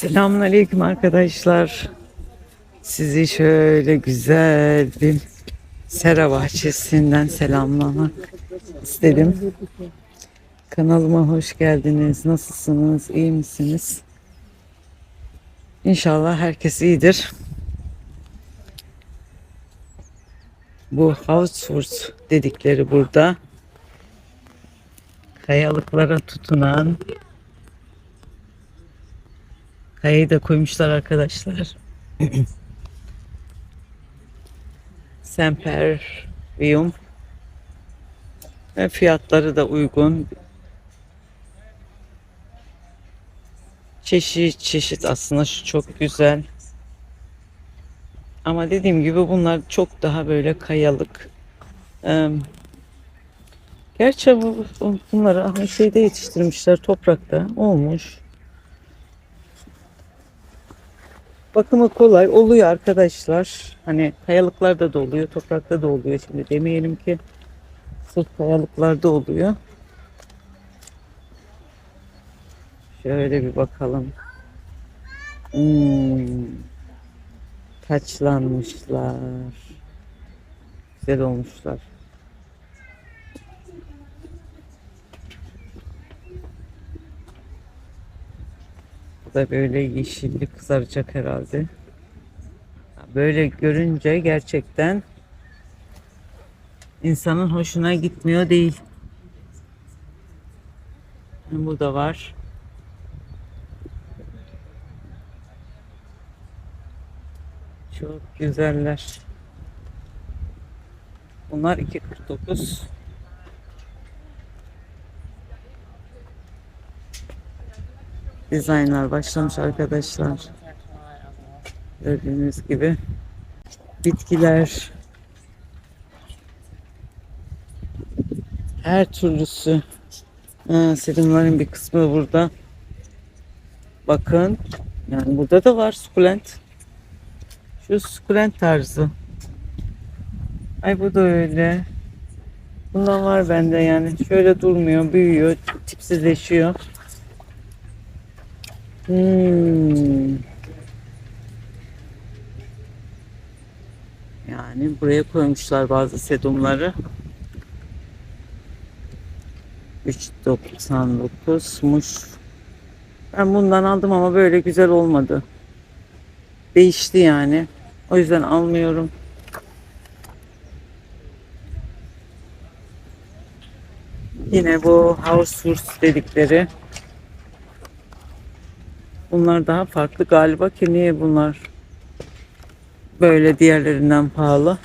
Selamünaleyküm arkadaşlar. Sizi şöyle güzel bir sera bahçesinden selamlamak istedim. Kanalıma hoş geldiniz. Nasılsınız? İyi misiniz? İnşallah herkes iyidir. Bu house dedikleri burada kayalıklara tutunan Kayayı da koymuşlar arkadaşlar. Sempervium. Ve fiyatları da uygun. Çeşit çeşit aslında şu çok güzel. Ama dediğim gibi bunlar çok daha böyle kayalık. Ee, gerçi bu, bunları şeyde yetiştirmişler toprakta olmuş. Bakımı kolay oluyor arkadaşlar. Hani kayalıklarda da oluyor, toprakta da oluyor. Şimdi demeyelim ki sırf kayalıklarda oluyor. Şöyle bir bakalım. Hmm. Taçlanmışlar. Güzel olmuşlar. Da böyle yeşillik kızaracak herhalde. Böyle görünce gerçekten insanın hoşuna gitmiyor değil. Bu da var. Çok güzeller. Bunlar 2.49. Dizaynlar başlamış arkadaşlar. Gördüğünüz gibi bitkiler her türlüsü ha, sedumların bir kısmı burada. Bakın yani burada da var sukulent. Şu sukulent tarzı. Ay bu da öyle. Bundan var bende yani. Şöyle durmuyor, büyüyor, tipsizleşiyor. Hmm. Yani buraya koymuşlar bazı sedumları. 3.99'muş. Ben bundan aldım ama böyle güzel olmadı. Değişti yani. O yüzden almıyorum. Yine bu house dedikleri Bunlar daha farklı galiba ki niye bunlar böyle diğerlerinden pahalı.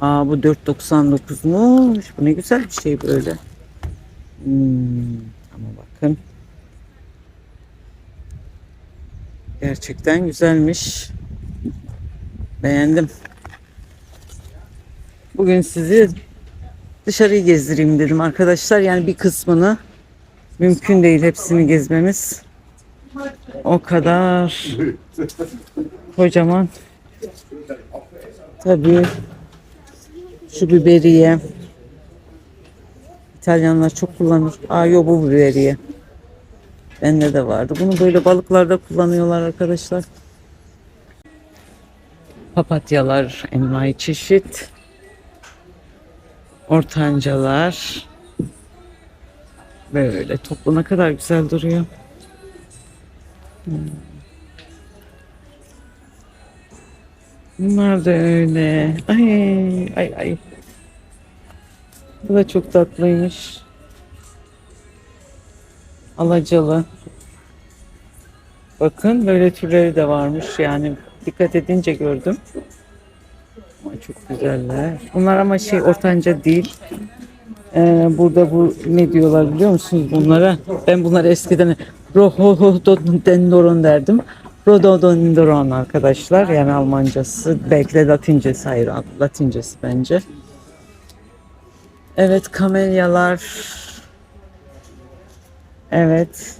Aa bu 4.99'muş. Bu ne güzel bir şey böyle. Hmm, ama bakın. Gerçekten güzelmiş. Beğendim. Bugün sizi dışarıyı gezdireyim dedim arkadaşlar. Yani bir kısmını mümkün değil hepsini gezmemiz. O kadar kocaman. Tabii şu biberiye. İtalyanlar çok kullanır. Aa yok bu biberiye. Bende de vardı. Bunu böyle balıklarda kullanıyorlar arkadaşlar. Papatyalar envai çeşit. Ortancalar. Böyle toplu ne kadar güzel duruyor. Bunlar da öyle. Ay ay ay. Bu da çok tatlıymış. Alacalı. Bakın böyle türleri de varmış. Yani dikkat edince gördüm. Ama çok güzeller. Bunlar ama şey ortanca değil. Ee, burada bu ne diyorlar biliyor musunuz bunlara? Ben bunları eskiden Rhododendron derdim. Rhododendron arkadaşlar yani Almancası belki de Latincesi hayır Latincesi bence. Evet kamelyalar. Evet.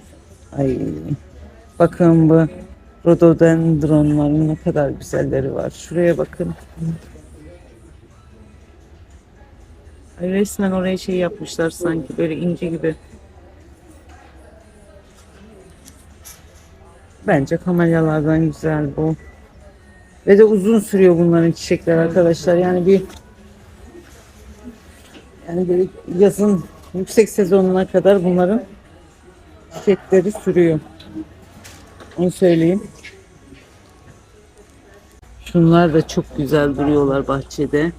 Ay. Bakın bu rhododendronların ne kadar güzelleri var. Şuraya bakın. Ay resmen oraya şey yapmışlar sanki böyle ince gibi. Bence kamelyalardan güzel bu. Ve de uzun sürüyor bunların çiçekler arkadaşlar. Yani bir yani böyle yazın yüksek sezonuna kadar bunların çiçekleri sürüyor. Onu söyleyeyim. Şunlar da çok güzel duruyorlar bahçede.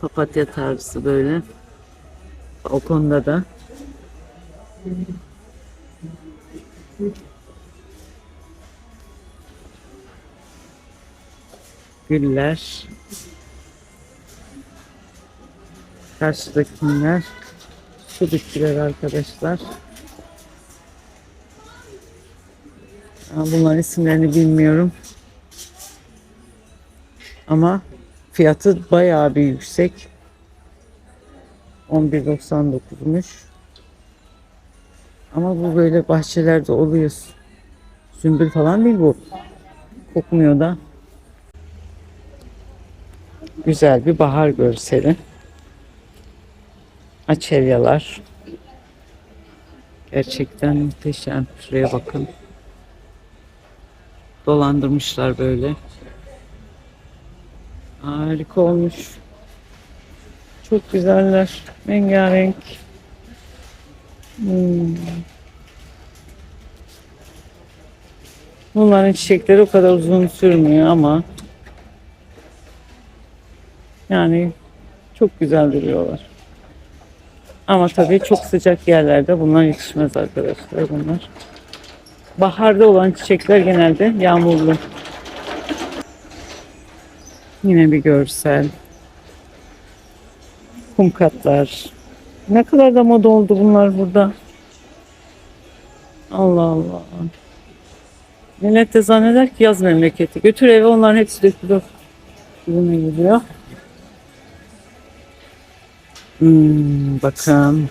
Papatya tarzı böyle. Balkonda da. Güller. Karşıdakiler su bitkiler arkadaşlar. Bunların isimlerini bilmiyorum. Ama fiyatı bayağı bir yüksek. 11.99'muş. Ama bu böyle bahçelerde oluyor. Sümbül falan değil bu. Kokmuyor da. Güzel bir bahar görseli. Açelyalar. Gerçekten muhteşem. Şuraya bakın. Dolandırmışlar böyle. Harika olmuş. Çok güzeller. Rengarenk. Hmm. Bunların çiçekleri o kadar uzun sürmüyor ama yani çok güzel duruyorlar. Ama tabii çok sıcak yerlerde bunlar yetişmez arkadaşlar bunlar. Baharda olan çiçekler genelde yağmurlu. Yine bir görsel. Kum katlar. Ne kadar da moda oldu bunlar burada. Allah Allah. Millet de zanneder ki yaz memleketi. Götür eve onların hepsi dökülür. Yine geliyor. Hmm, bakın.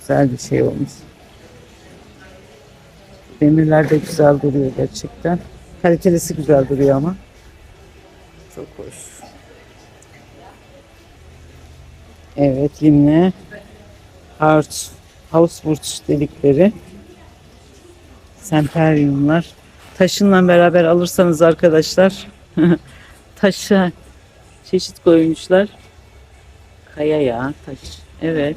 Güzel bir şey olmuş. Demirler de güzel duruyor gerçekten. Kalitelisi güzel duruyor ama. Çok hoş. Evet yine Hart Hauswurz dedikleri semperyumlar. Taşınla beraber alırsanız arkadaşlar taşa çeşit koymuşlar. Kaya ya taş. Evet.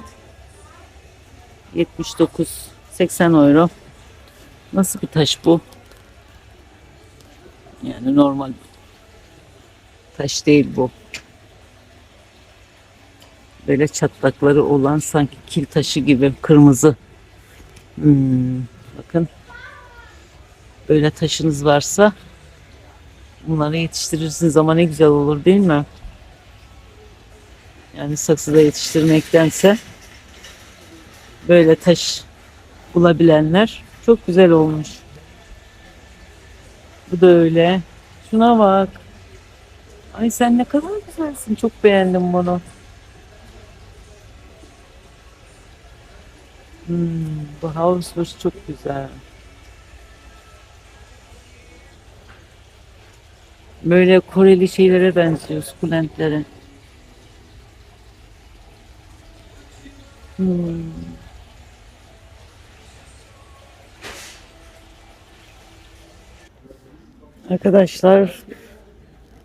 79 80 euro. Nasıl bir taş bu? Yani normal taş değil bu. Böyle çatlakları olan sanki kil taşı gibi kırmızı. Hmm, bakın. Böyle taşınız varsa bunları yetiştirirsiniz ama ne güzel olur değil mi? Yani saksıda yetiştirmektense böyle taş bulabilenler çok güzel olmuş. Bu da öyle. Şuna bak. Ay sen ne kadar güzelsin. Çok beğendim bunu. Hmm, bu Hauswurst çok güzel. Böyle Koreli şeylere benziyor, sukulentlere. Hmm. Arkadaşlar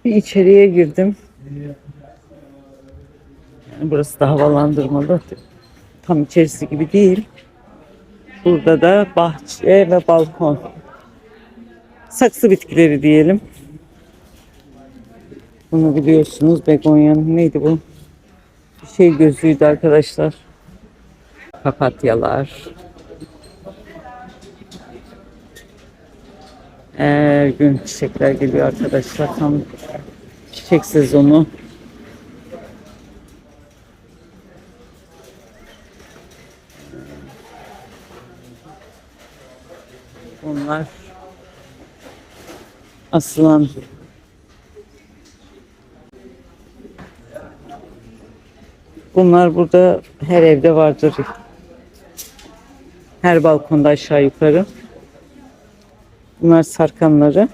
bir içeriye girdim. Yani burası da havalandırmalı. Tam içerisi gibi değil. Burada da bahçe ve balkon. Saksı bitkileri diyelim. Bunu biliyorsunuz begonyanın neydi bu? Bir şey gözüydü arkadaşlar. Papatyalar. Her gün çiçekler geliyor arkadaşlar. Tam çiçek sezonu. Bunlar asılan Bunlar burada her evde vardır. Her balkonda aşağı yukarı. Bunlar sarkanları.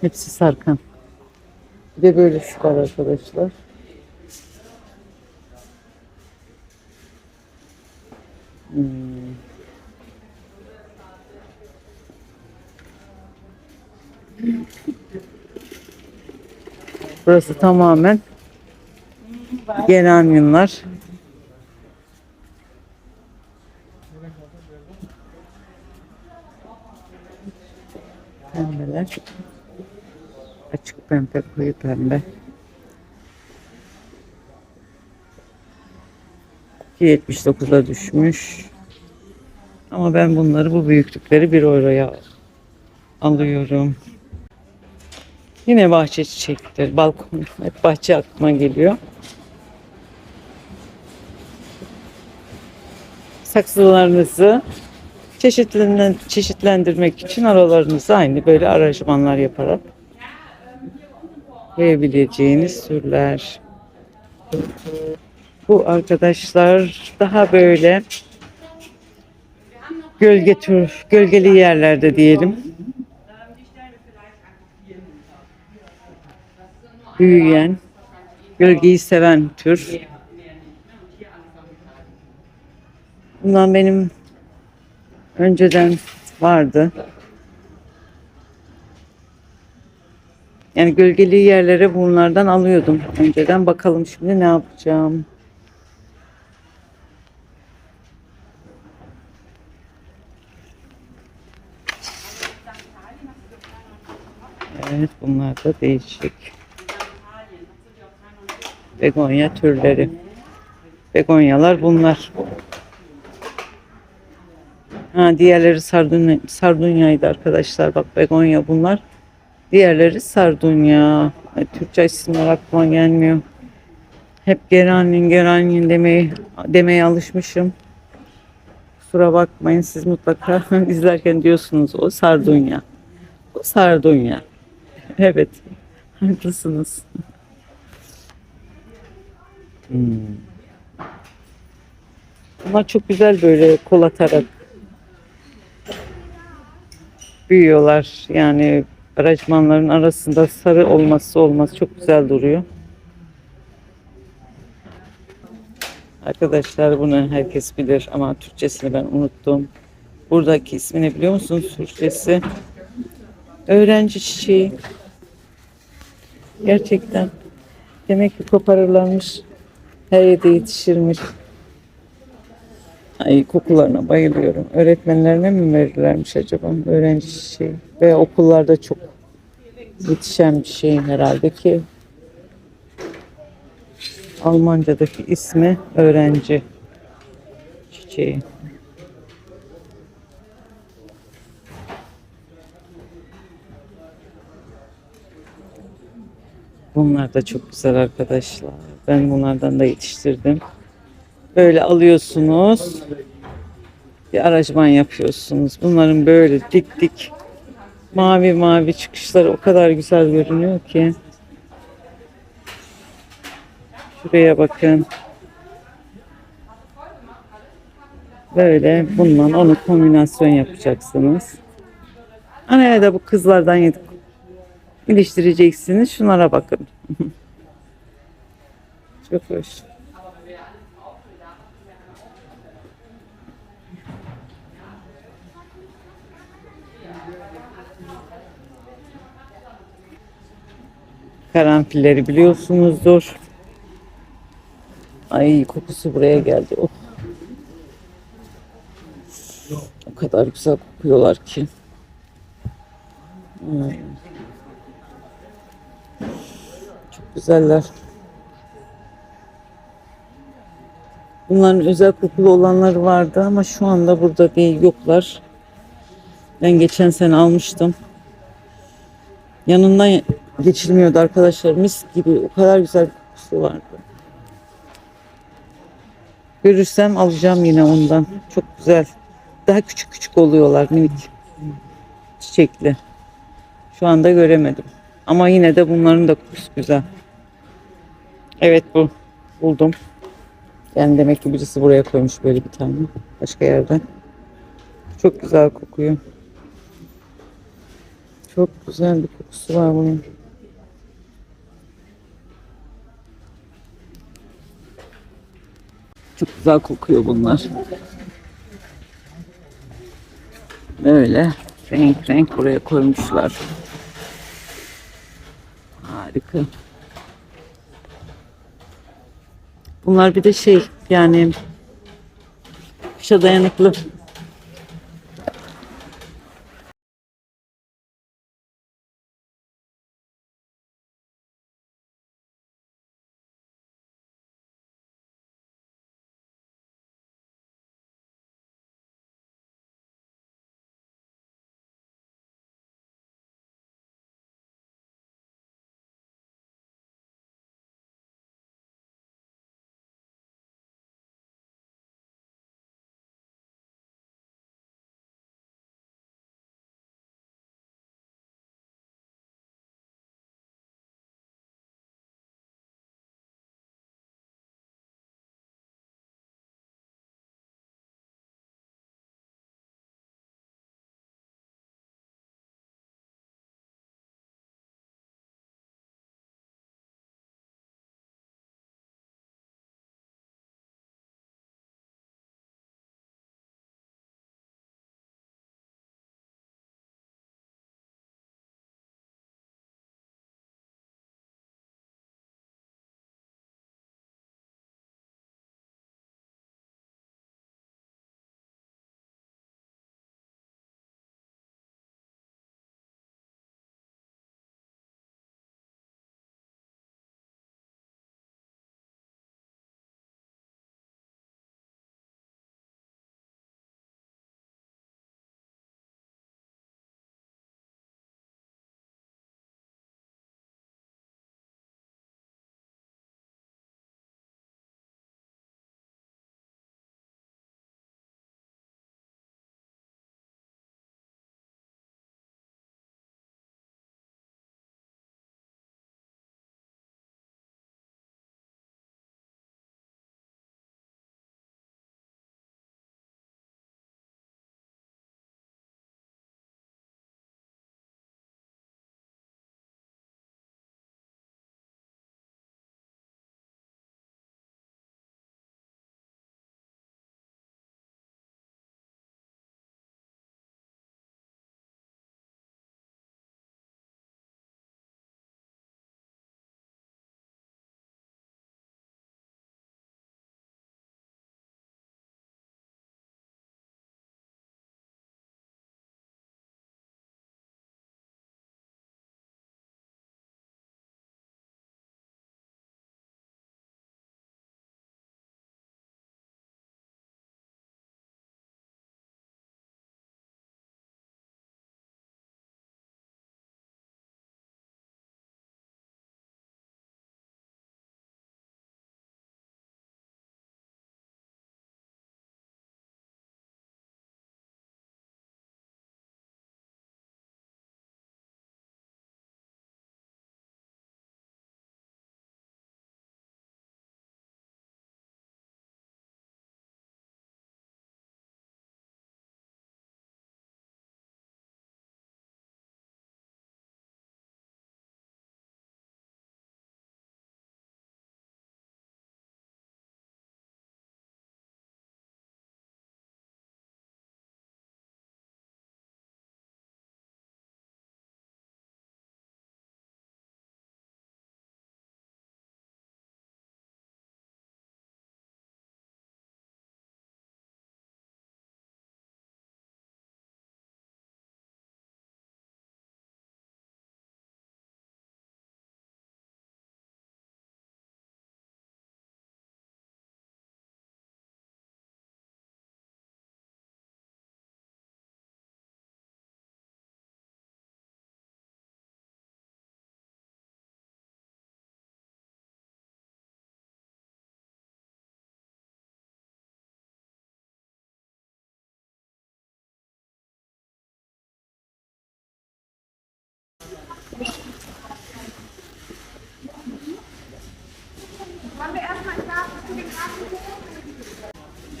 Hepsi sarkan. Bir de böylesi var arkadaşlar. Hmm. Burası tamamen geranyumlar. Pembeler. Açık pembe, koyu pembe. 2.79'a düşmüş. Ama ben bunları bu büyüklükleri bir euroya alıyorum. Yine bahçe çiçekleri, balkon. Hep bahçe aklıma geliyor. Saksılarınızı çeşitlen, çeşitlendirmek için aralarınızı aynı böyle aranjmanlar yaparak koyabileceğiniz türler. Bu arkadaşlar daha böyle gölge tür, gölgeli yerlerde diyelim. Büyüyen, gölgeyi seven tür. Bundan benim önceden vardı. Yani gölgeli yerlere bunlardan alıyordum önceden. Bakalım şimdi ne yapacağım. Evet bunlar da değişik. Begonya türleri. Begonyalar bunlar. Ha, diğerleri sardunya, sardunyaydı arkadaşlar. Bak begonya bunlar. Diğerleri sardunya. Ay, Türkçe isimler aklıma gelmiyor. Hep geranyin geranyin demeyi, demeye alışmışım. Kusura bakmayın siz mutlaka izlerken diyorsunuz o sardunya. O sardunya. Evet. Haklısınız. Hmm. Bunlar çok güzel böyle kol atarak büyüyorlar. Yani aracmanların arasında sarı olması olmaz. Çok güzel duruyor. Arkadaşlar bunu herkes bilir ama Türkçesini ben unuttum. Buradaki ismini biliyor musunuz Türkçesi? Öğrenci çiçeği. Gerçekten. Demek ki koparırlarmış. Her yerde yetişirmiş. Ay kokularına bayılıyorum. Öğretmenlerine mi verirlermiş acaba öğrenci çiçeği? Veya okullarda çok yetişen bir şey herhalde ki. Almanca'daki ismi öğrenci çiçeği. Bunlar da çok güzel arkadaşlar. Ben bunlardan da yetiştirdim. Böyle alıyorsunuz. Bir aracman yapıyorsunuz. Bunların böyle dik dik mavi mavi çıkışları o kadar güzel görünüyor ki. Şuraya bakın. Böyle bununla onu kombinasyon yapacaksınız. Araya da bu kızlardan yedik. İliştireceksiniz. Şunlara bakın. Çok hoş. Karanfilleri biliyorsunuzdur. Ay kokusu buraya geldi. Oh. O kadar güzel kokuyorlar ki. Hmm. Çok güzeller. Bunların özel kokulu olanları vardı ama şu anda burada değil yoklar. Ben geçen sene almıştım. Yanından geçilmiyordu arkadaşlar. Mis gibi o kadar güzel bir kokusu vardı. Görürsem alacağım yine ondan. Çok güzel. Daha küçük küçük oluyorlar minik. Çiçekli. Şu anda göremedim. Ama yine de bunların da kokusu güzel. Evet bu. Buldum. Yani demek ki birisi buraya koymuş böyle bir tane. Başka yerden. Çok güzel kokuyor. Çok güzel bir kokusu var bunun. Çok güzel kokuyor bunlar. Böyle renk renk buraya koymuşlar. Harika. Bunlar bir de şey yani kışa dayanıklı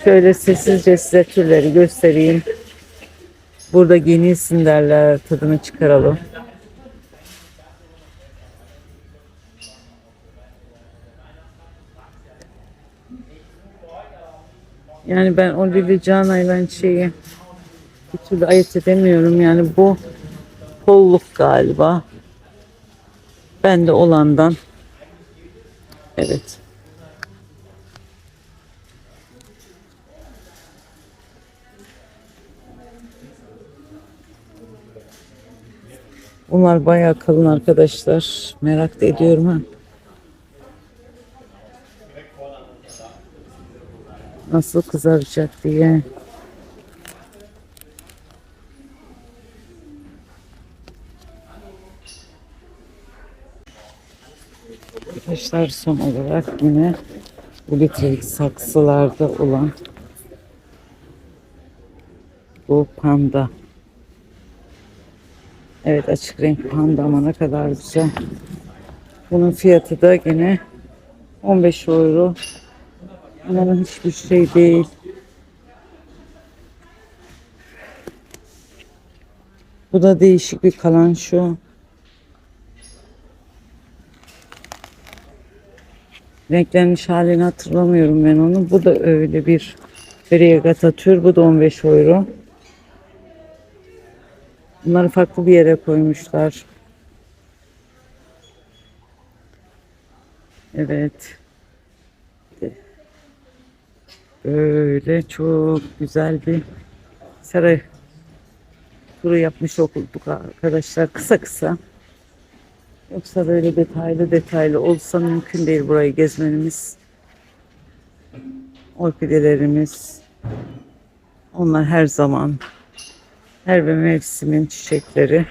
Şöyle sessizce size türleri göstereyim. Burada yenilsin derler tadını çıkaralım. Yani ben o Lili Canay'la şeyi bir türlü ayırt edemiyorum. Yani bu kolluk galiba. Bende olandan. Evet. Bunlar bayağı kalın arkadaşlar. Merak da ediyorum ha. Nasıl kızaracak diye. Arkadaşlar son olarak yine bu litrelik saksılarda olan bu panda. Evet açık renk panda ama ne kadar güzel. Bunun fiyatı da gene 15 euro. İnanın hiçbir şey değil. Bu da değişik bir kalan şu. Renklenmiş halini hatırlamıyorum ben onu. Bu da öyle bir Variegata tür. Bu da 15 euro. Bunları farklı bir yere koymuşlar. Evet. Böyle çok güzel bir saray turu yapmış olduk arkadaşlar. Kısa kısa. Yoksa böyle detaylı detaylı olsa mümkün değil burayı gezmenimiz. Orkidelerimiz. Onlar her zaman her bir mevsimin çiçekleri.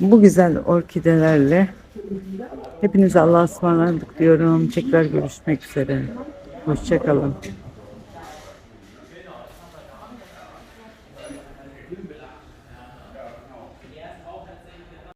Bu güzel orkidelerle hepinize Allah'a ısmarladık diyorum. Tekrar görüşmek üzere. Hoşçakalın.